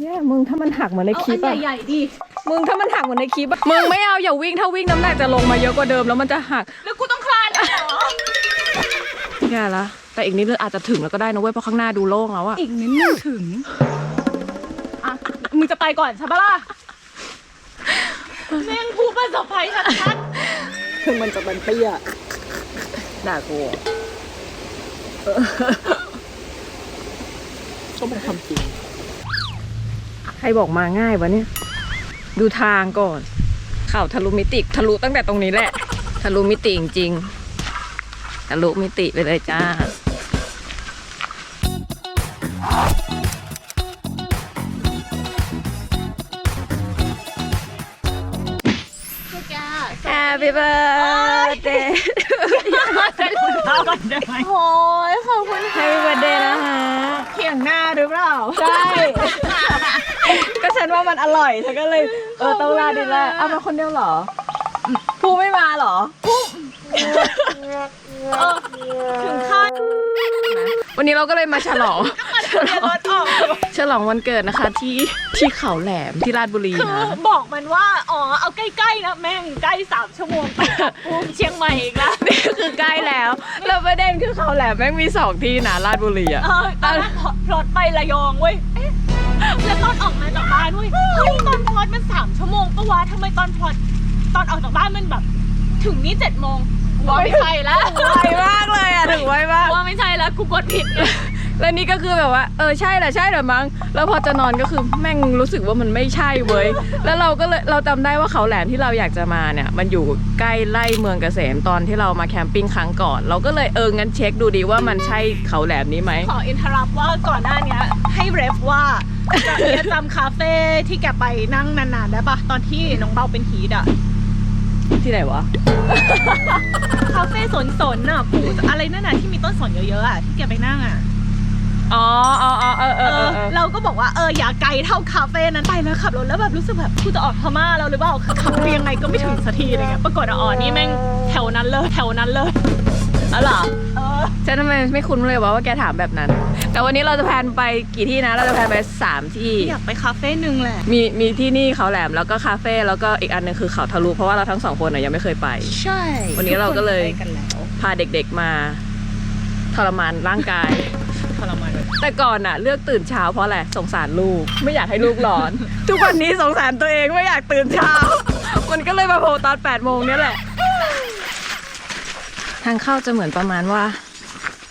เนี่ยมึงถ้ามันหักเหมือนในเอาคลิอัปนอะใหญ่ๆดิ มึงถ้ามันหักเหมือนในคลิปอะมึงไม่เอาอย่าวิ่งถ้าวิ่งน้ำหนักจะลงมาเยอะกว่าเดิมแล้วมันจะหัก แล้วกูต้องคลานเหรอแย่ละแต่อีกนิดนึงอาจจะถึงแล้วก็ได้นะเว้ยเพราะข้างหน้าดูโล่งแล้วอะอีกนิดนึงถึง อะ มึงจะไปก่อนใช่ปะล่ะแม่งผู้ประสบภัยชัดถึงมันจะเป็นเตี้ยด่ากูก็เป็นความจริงใค รบอกมาง่ายวะเนี่ย ดูทางก่อน เข่าทะลุมิติทะลุตั้งแต่ตรงนี้แหละ ทะลุมิติจริงๆทะลุมิติไปเลยจ้าๆแก Happy birthday ใส่ถุงเท้าก่อนได้ไหมโอ้ยขอบคุณ Happy birthday นะคะเขียงหน้าหรือเปล่า ใช่ก็ ฉันว่ามันอร่อยฉันก็เลยเออต้องราดดีแหละเอามาคนเดียวเหรอภูไม่มาเหรอถึงขั้นวันนี้เราก็เลยมาฉลองเรียนรถออกฉลองวันเกิดนะคะที่ที่เขาแหลมที่ราชบุรีคือนะบอกมันว่า อ๋อ เอาใกล้ๆนะแม่งใกล้สามชั่วโมงไปกับกูเชียงใหม่อีกแล้วนี่คือใกล้แล้วแล้วประเด็นคือเขาแหลมแม่งมีสองที่นะราชบุรีอะเออตอนแรกพลอตไประยองเว้ยเอ๊ะ แล้วตอนออกมาจากบ้านเว้ยเฮ้ยตอนพลอตมันสามชั่วโมงปะวะทำไมตอนพลอตตอนออกจากบ้านมันแบบ ถึงนี่เจ็ดโมงว่าไม่ใช่แล้ว ไวมากเลยอะ ถึงไวมาก ว่าไม่ใช่แล้วกูกดผิดไง แล้วนี่ก็คือแบบว่า เออใช่แหละใช่แหละมั้ง แล้วพอจะนอนก็คือแม่งรู้สึกว่ามันไม่ใช่เว้ย แล้วเราก็เลยเราจำได้ว่าเขาแหลมที่เราอยากจะมาเนี่ย มันอยู่ใกล้ไล่เมืองเกษมตอนที่เรามาแคมปิ้งครั้งก่อน เราก็เลยเอองั้นเช็คดูดีว่ามันใช่เขาแหลมนี้ไหม ขออินทรับว่าก่อนหน้าเนี้ยให้เรฟว่าจะเนี่ยจำคาเฟ่ที่แกไปนั่งนานๆได้ปะตอนที่น้องเบาเป็นฮีดอะที่ไหนวะ คาเฟ่สนสนๆอะปูอะไรนั่นน่ะที่มีต้นสนเยอะๆอะที่แกไปนั่งอะ อ๋ออ๋ออ๋อเออเอเออเอออเออ เราก็บอกว่าเอออย่าไกลเท่าคาเฟ่นั้นไปแล้วขับรถแล้วแบบรู้สึกแบบกูจะออกพม่าแล้วหรือเปล่าคือขับไปยังไงก็ไม่ถึงสักทีอะไรเงี้ยปรากฏว่าอ๋อนี่แม่งแถวนั้นเลยแถวนั้นเลยอ๋อเหรอเออฉันทำไมไม่คุ้นเลยว่าว่าแกถามแบบนั้น แต่วันนี้เราจะแพลนไปกี่ที่นะ เราจะแพลนไปสามที่ อยากไปคาเฟ่หนึ่งแหละมีมีที่นี่เขาแหลมแล้วก็คาเฟ่แล้วก็อีกอันหนึงคือเขาทะลุเพราะว่าเราทั้งสองคนน่ะยังไม่เคยไป ใช่วันนี้เราก็เลยไปกันแล้วพาเด็กๆมาทรมานร่างกายท รมานเลยแต่ก่อนน่ะเลือกตื่นเช้าเพราะอะไรสงสารลูก ไม่อยากให้ลูกร้อน ทุกวันนี้สงสารตัวเองไม่อยากตื่นเช้า มันก็เลยมาโผล่ตอน8ปดโมงเนี่ยแหละ ทางเข้าจะเหมือนประมาณว่า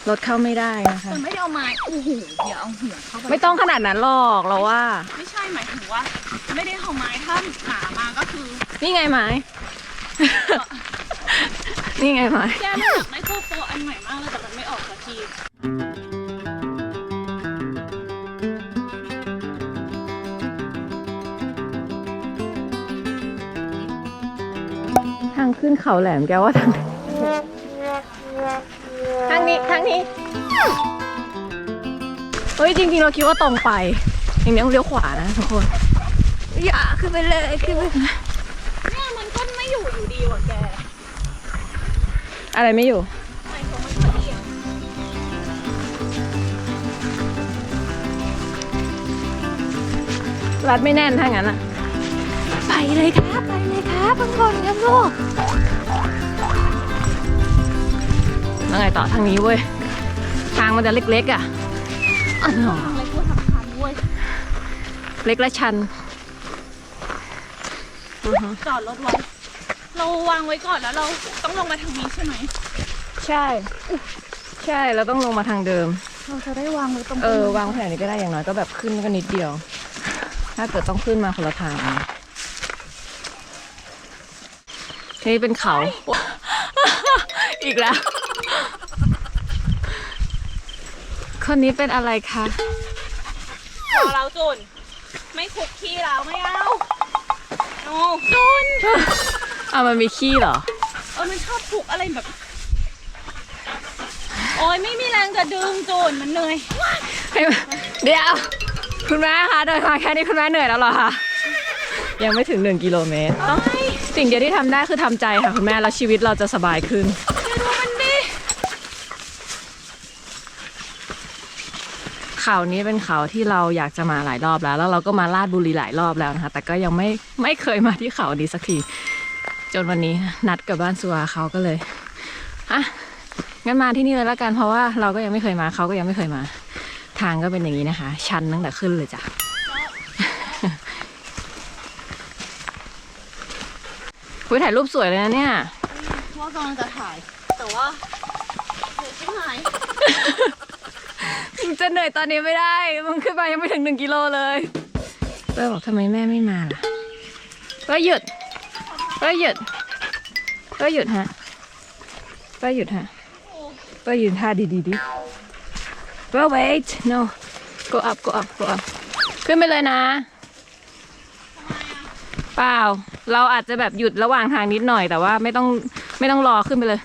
รถเข้าไม่ได้นะคะแต่ไม่ได้เอาไม้โอ้โหเดี๋ยวเอาหัวเข้าไปไม่ต้องขนาดนั้นหรอกเราว่า ไม่ใช่หมายถึงว่า ไม่ได้เอาไม้ถ้าหนามาก็คือนี่ไงไม้ นี่ไงไม้ แกไม่อยากได้โกโปรอันใหม่มากเลยแต่มันไม่ออกสักที ขึ้นเขาแหลมแกว่าทางไหนทางนี้ทางนี้เฮ้ยจริงๆเราคิดว่าตรงไป อย่างนี้ต้องเลี้ยวขวานะทุกคนอย่าขึ้นไปเลยขึ้นไปเนี่ยมันก็ไม่อยู่อยู่ดีว่ะแก อะไรไม่อยู่หมายถึงมันพอดีอะรัดไม่แน่นถ้างั้นอะไปเลยครับไปเลย ครับทุกคนครับลูกแล้วไงต่อทางนี้เว้ย ทางมันจะเล็กๆอะอ๋อทางอะไรกูสำคัญเว้ย เล็กและชัน จอดรถไว้ เราวางไว้ก่อนแล้วเราต้องลงมาทางนี้ใช่ไหม ใช่ ใช่เราต้องลงมาทางเดิม เราจะได้วางไว้ตรงเออ วางแผนนี้ก็ได้อย่างน้อยก็แบบขึ้นก็นิดเดียว ถ้าเกิดต้องขึ้นมาคนละทาง นะทีนี้เป็นเขา อีกแล้ว คนนี้เป็นอะไรคะพอเราจุน ไม่คุกขี้แล้วไม่เอาโอ้จุนอะมันมีขี้เหรอ เออมันชอบถูกอะไรแบบ โอ้ยไม่มีแรงจะดึงจุนมันเหนื่อยให้มันเดี๋ยว คุณแม่คะเดินมาแค่นี้คุณแม่เหนื่อยแล้วเหรอคะ ยังไม่ถึงหนึ่งกิโลเมตรต้อง สิ่งเดียวที่ทำได้คือทำใจค่ะคุณแม่แล้วชีวิตเราจะสบายขึ้น ดูมันดิขเขานี้เป็นเขาที่เราอยากจะมาหลายรอบแล้ว แล้วเราก็มาลาดบุรีหลายรอบแล้วนะคะ แต่ก็ยังไม่ไม่เคยมาที่เขานี้สักที จนวันนี้นัดกับบ้านสัวเขาก็เลยอะงั้นมาที่นี่เลยแล้วกันเพราะว่าเราก็ยังไม่เคยมาเขาก็ยังไม่เคยมา ทางก็เป็นอย่างนี้นะคะ ชันตั้งแต่ขึ้นเลยจ้ะ คุยถ่ายรูปสวยเลยนะเนี่ย ว่ากำลังจะถ่าย แต่ว่าเดี๋ยวชิบหายมึงจะเหนื่อยตอนนี้ไม่ได้ มึงขึ้นไปยังไม่ถึงหนึ่งกิโลเลยเป้บอกทำไมแม่ไม่มาล่ะก็หยุดก็หยุดก็หยุดฮะก็หยุดฮะก็ยืนท่าดีๆดิก็ wait no go up go up go up ขึ้นไปเลยนะ เปล่า เราอาจจะแบบหยุดระหว่างทางนิดหน่อยแต่ว่าไม่ต้องไม่ต้องรอขึ้นไปเลย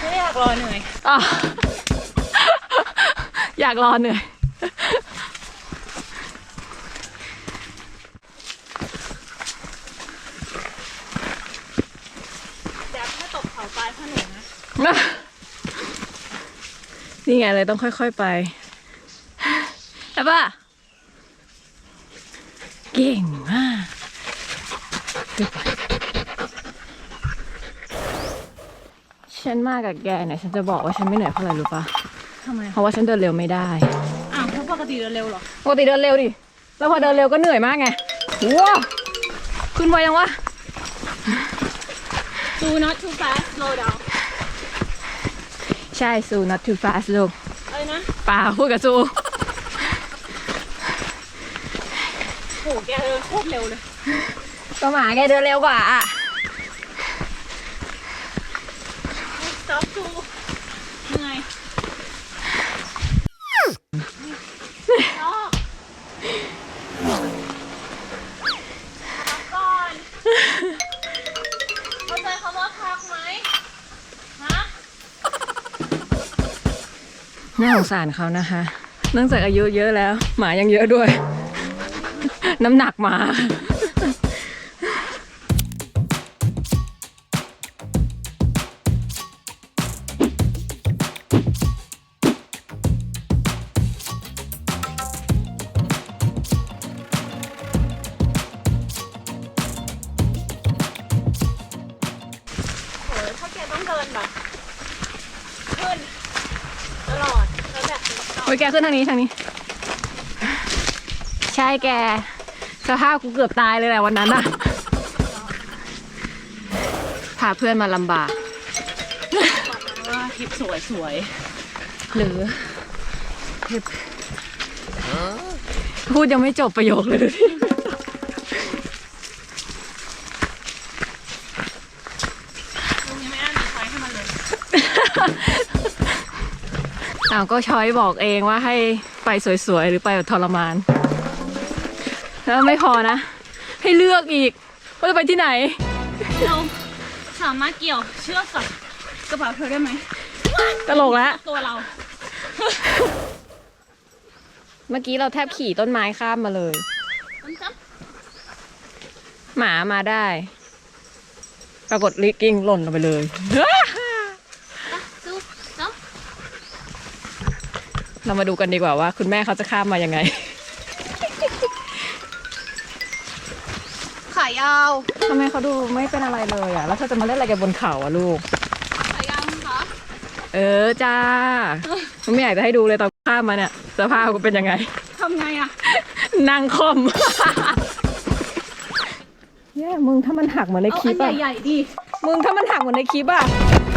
ไม่อยากรอเหนื่อยอะอยากรอเหนื่อย แดบถ้าตกเขาปลายถนนนะ นี่ไงเลยต้องค่อยๆไปใช่ปะ เก่งมากดูไปฉันมากับแกเนี่ยฉันจะบอกว่าฉันไม่เหนื่อยเพราะอะไรรู้ปะทำไมเพราะว่าฉันเดินเร็วไม่ได้อ้าวเพราะปกติเดินเร็วเหรอ ปกติเดินเร็วดิแล้วพอเดินเร็วก็เหนื่อยมากไงว้าวขึ้นไวยังวะ Do not too fast slow down ใช่ซู not too fast ลูก อะไรนะป่าพูดกับซู หแกเดินโคตรเร็วเลยก็หมาแกเดินเร็วกว่าอะ stop to เหนื่อยนอกพักก่อนเข้าใจคำว่าพักไหมฮะน่าสงสารเขานะคะ เนื่องจากอายุเยอะแล้ว หมายังเยอะด้วย น้ำหนักหมาโหถ้าแกต้องเดินแบบขึ้นตลอดแล้วแบบเป็นต่อโอ้ยแกขึ้นทางนี้ทางนี้ ใช่แก สภาพกูเกือบตายเลยแหละวันนั้นอะพาเพื่อนมาลำบาก ว่าคลิปสวยสวยหรือพูดยังไม่จบประโยคเลยดูดิตรงนี้ไม่น่ามีไฟให้มันเลย อ้าวก็ช้อยบอกเองว่าให้ไปสวยๆ หรือไปแบบทรมาน แล้วไม่พอนะ ให้เลือกอีกว่าจะไปที่ไหน เราสามารถเกี่ยวเชือกกับกระเป๋าเธอได้ไหมตลกแล้ว ตัวเรา เมื่อกี้เราแทบขี่ต้นไม้ข้ามมาเลยมันจับหมามาได้ ปรากฏลิกกิ้งหล่นลงไปเลยซูจับเรามาดูกันดีกว่าว่า คุณแม่เขาจะข้ามมายังไงายาวทำไมเขาดูไม่เป็นอะไรเลยอะ แล้วเธอจะมาเล่นอะไรกันบนเขาอะลูกขายาวคะเออจ้าไม่อยากจะให้ดูเลยตอนข้ามมาเนี่ยสภาพกูเป็นยังไง ทำไงอะนั่งคอม เนี่ยมึงถ้ามันหักเหมือนในเอาคลิอัปนอะใหญ่ๆดิมึงถ้ามันหักเหมือนในคลิปอะ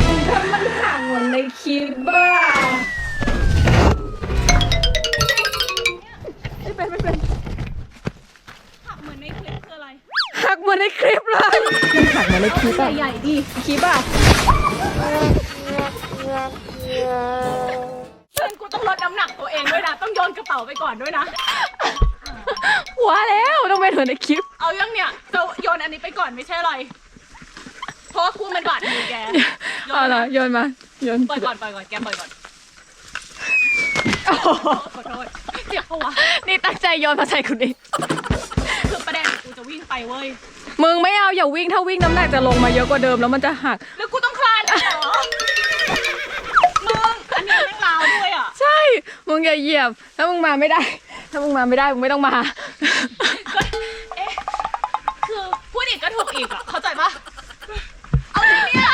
มึงถ้ามันหักเหมือนในคลิปอะไม่เป็นไม่เป็น หักเหมือนในคลิปคืออะไร หักเหมือนในคลิปเลย หักเหมือนในคลิปอะใหญ่ดิคลิปอะเพื่อนกูต้องลดน้ำหนักตัวเองด้วยนะ ต้องโยนกระเป๋าไปก่อนด้วยนะ หัวแล้วต้องเป็นเหมือนในคลิป เอายังเนี่ยจะโยนอันนี้ไปก่อนไม่ใช่อะไรเพราะกูมันบาดมือแกโยนเอาละโยนมาโยนปล่อยก่อนปล่อยก่อนแกปล่อยก่อนขอโทษเจ็บปะวะนี่ตั้งใจโยนมาใส่คุณเอง จะวิ่งไปเว้ย มึงไม่เอาอย่าวิ่งถ้าวิ่งน้ำหนักจะลงมาเยอะกว่าเดิมแล้วมันจะหัก แล้วกูต้องคลานเลยเหรอ มึง อันนี้แม่งลาวด้วยอะ ใช่ มึงอย่าเหยียบ ถ้ามึงมาไม่ได้ ถ้ามึงมาไม่ได้มึงไม่ต้องมา เอ๊ะ คือพูดอีกก็ถูกอีกอะ เข้าใจปะเอาจริงเนี่ย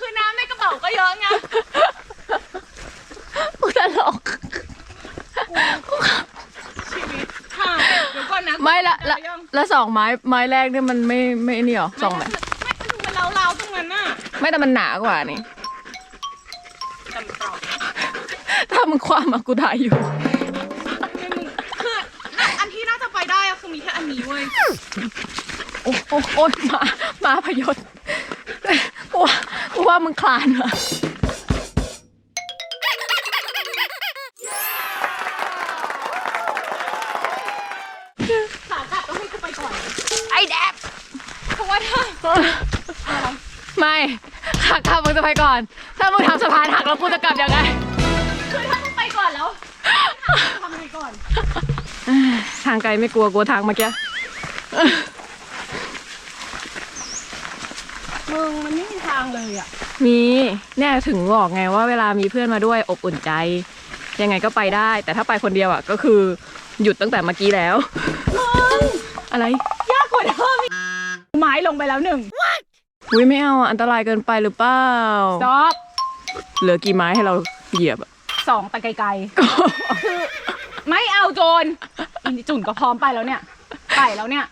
คือน้ำในกระเป๋าก็เยอะไง กูตลก ชีวิตค่ะเดี๋ยวก่อนนะ ไม่ละ ละยังละสองไม้ไม้แรกเนี่ยมันไม่ไม่นี่หรอสองไม้ไม่คือมันเล้าๆตรงนั้นน่ะไม่แต่มันหนากว่านี่จำกรอบถ้ามึงความมากูถ่ายอยู่ไม่มึงคืออันที่น่าจะไปได้อะคือมีแค่อันนี้เว้ยโอ้โอ้โอ้ยมามาพยศกูว่ากูว่ามึงคลานเหรอ หักขับมึงจะไปก่อน ถ้ามึงทำสะพานหักแล้วกูจะกลับยังไง คือถ้ามึงไปก่อนแล้วทำไงก่อน ทางไกลไม่กลัวกลัวทางเมื่อกี้ มึงมันไม่มีทางเลยอะ มีเนี่ยถึงบอกไงว่าเวลามีเพื่อนมาด้วยอบอุ่นใจ ยังไงก็ไปได้ แต่ถ้าไปคนเดียวอะก็คือหยุดตั้งแต่เมื่อกี้แล้ว อะไร ยากกว่าเดิมอีกไม้ลงไปแล้วหนึ่ง อุ้ยไม่เอาอะอันตรายเกินไปหรือเปล่าจอบเหลือกี่ไม้ให้เราเหยียบอะสองแต่ไกลๆคือไม่เอาโจรอินจุ่นก็พร้อมไปแล้วเนี่ยไต่แล้วเนี่ย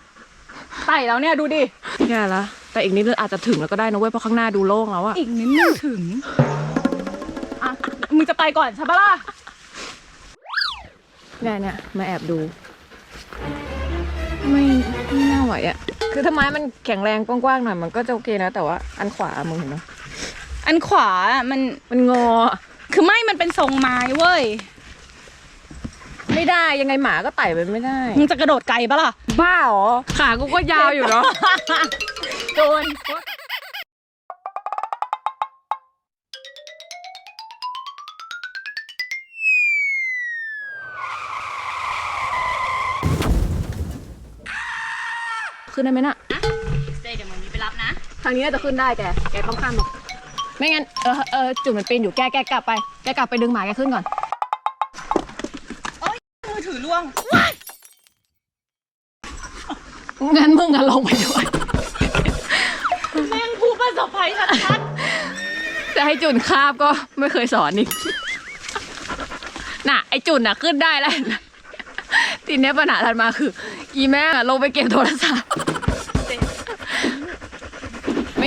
ไต่แล้วเนี่ยดูดิแย่ละแต่อีกนิดนึงอาจจะถึงแล้วก็ได้นะเว้ยเพราะข้างหน้าดูโล่งแล้วอะอีกนิดนึงถึงอะมึงจะไปก่อนใช่ปะล่ะเนี่ยเนี่ยมาแอบดู ไม่ไม่น่าไหวอะ คือถ้าไม้มันแข็งแรงกว้างๆหน่อยมันก็จะโอเคนะ แต่ว่าอันขวามึงเห็นไหมอันขวาอะมัน มันงออะคือไม่มันเป็นทรงไม้เว้ย ไม่ได้ยังไงหมาก็ไต่ไปไม่ได้ มึงจะกระโดดไกลปะล่ะ บ้าเหรอ ขากูก็ยาวอยู่เนาะโจร ขึ้นได้ไหมน่ะเดี๋ยวมันมีไปรับนะทางนี้น่าจะขึ้นได้แก แกต้องข้ามมาไม่งั้นเออเออจุดมันปีนอยู่แกแกกลับไปแกกลับไปดึงหมาแกขึ้นก่อนมือถือล่วงงั้นมึงอะลงไปด้วยแม่งผู้ประสบภัยชัดจะให้จุนคาบก็ไม่เคยสอนอีกน่ะไอจุนน่ะขึ้นได้แล้วทีเนี้ยปัญหาถัดมาคือ อีแม่งอะลงไปเก็บโทรศัพท์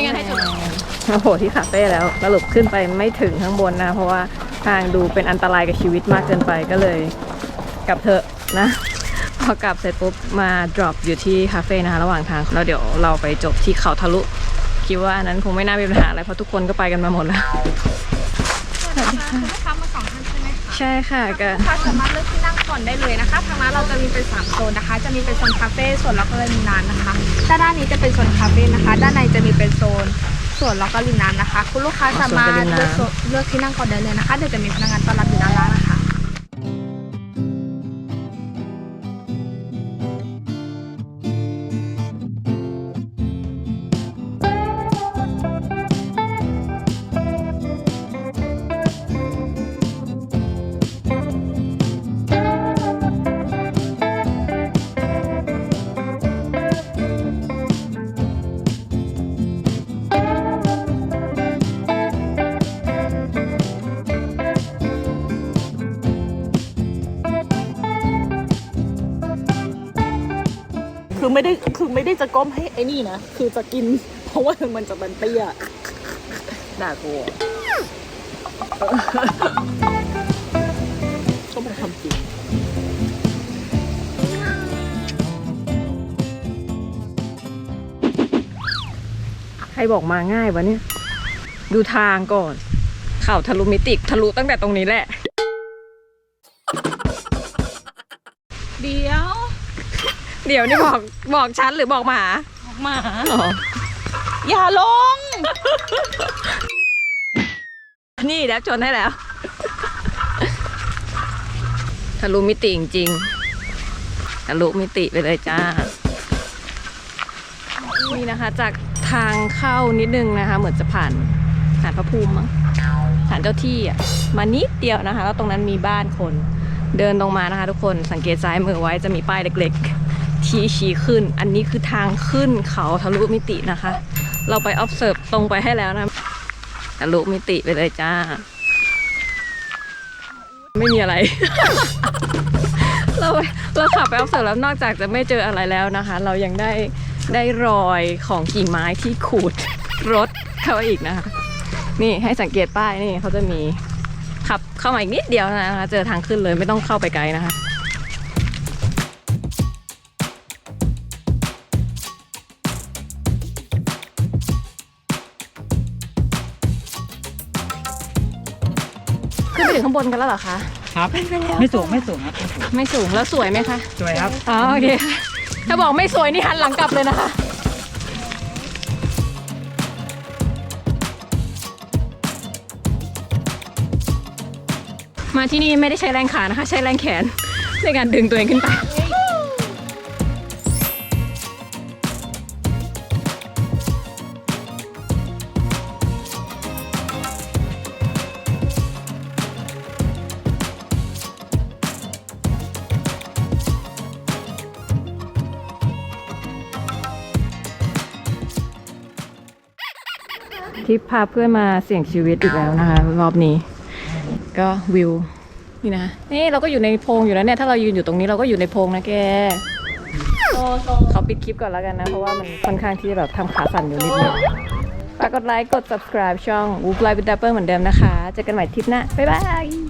ไม่งั้นให้จุนโอ้โหที่คาเฟ่แล้วสรุปขึ้นไปไม่ถึงข้างบนนะ เพราะว่าทางดูเป็นอันตรายกับชีวิตมากเกินไปก็เลย กลับเถอะนะ พอกลับเสร็จปุ๊บมา drop อยู่ที่คาเฟ่นะคะระหว่างทางแล้วเดี๋ยวเราไปจบที่เขาทะลุ คิดว่าอันนั้นคงไม่น่ามีปัญหาอะไรเพราะทุกคนก็ไปกันมาหมดแล้วคุณลูกค้ามาสองท่าน ใช่ไหมคะใช่ค่ะก็ ลูกค้าสามารถเลือกที่นั่งก่อนได้เลยนะคะ ทางร้านเราจะมีเป็นสามโซนนะคะ จะมีเป็นโซนคาเฟ่ ส่วนแล้วก็ริมน้ำนะคะ ด้านด้านนี้จะเป็นโซนคาเฟ่นะคะ ด้านในจะมีเป็นโซนส่วนแล้วก็ริมน้ำนะคะ คุณลูกค้าสามารถเลือกโซนเลือกที่นั่งก่อนได้เลยนะคะ เดี๋ยวจะมีพนักงานต้อนรับ ไม่ได้จะก้มให้ไอ้นี่นะ คือจะกิน เพราะว่ามันจะบันเตี้ยด่ากูก็เป็นความจริงใครบอกมาง่ายวะเนี่ย ดูทางก่อน เข่าทะลุมิติทะลุตั้งแต่ตรงนี้แหละ เดี๋ยวนี่บอกบอกฉันหรือบอกหมาออกมาอ๋ออย่าลง นี่แล้วชนให้แล้วทะลุมิติจริงๆทะลุมิติไปเลยจ้า นี่นะคะ จากทางเข้านิดนึงนะคะ เหมือนจะผ่านผ่านพระภูมิมั้งศาลเจ้าที่อะมานิดเดียวนะคะ แล้วตรงนั้นมีบ้านคน เดินตรงมานะคะ ทุกคนสังเกตซ้ายมือไว้จะมีป้ายเล็ก ๆ ที่ชี้ขึ้น อันนี้คือทางขึ้นเขาทะลุมิตินะคะ เราไป observe ตรงไปให้แล้วนะทะลุมิติไปเลยจ้า ไม่มีอะไร เราไปเราขับไป observe แล้วนอกจากจะไม่เจออะไรแล้วนะคะ เรายังได้ได้รอยของกิ่งไม้ที่ขูดรถเข้าอีกนะคะ นี่ให้สังเกตป้ายนี่เขาจะมีขับเข้ามาอีกนิดเดียวนะคะ เจอทางขึ้นเลยไม่ต้องเข้าไปไกลนะคะ งข้างบนกันแล้วเหรอคะครับ ไม่สูงไม่สูงครับไม่สูงไม่สูงแล้วสวยไหมคะสวยครับ อ๋อโอเคค่ะถ้าบอกไม่สวยนี่หันหลังกลับเลยนะคะ มาที่นี่ไม่ได้ใช้แรงขานะคะ ใช้แรงแขนในการดึงตัวเองขึ้นไป ที่พาเพื่อนมาเสี่ยงชีวิตอีกแล้วนะคะ รอบนี้ ก็วิว นี่นะนี่เราก็อยู่ในโพรงอยู่แล้วเนี่ยถ้าเรายืนอยู่ตรงนี้เราก็อยู่ในโพรงนะแกเขาปิดคลิปก่อนแล้วกันนะ เพราะว่ามันค่อนข้างที่จะแบบทำขาสั่นอยู่นิดนึงฝากกดไลค์กด subscribe ช่อง w o o f Life with Dapper เหมือนเดิมนะคะ เจอกันใหม่ทริปหน้า บ๊ายบาย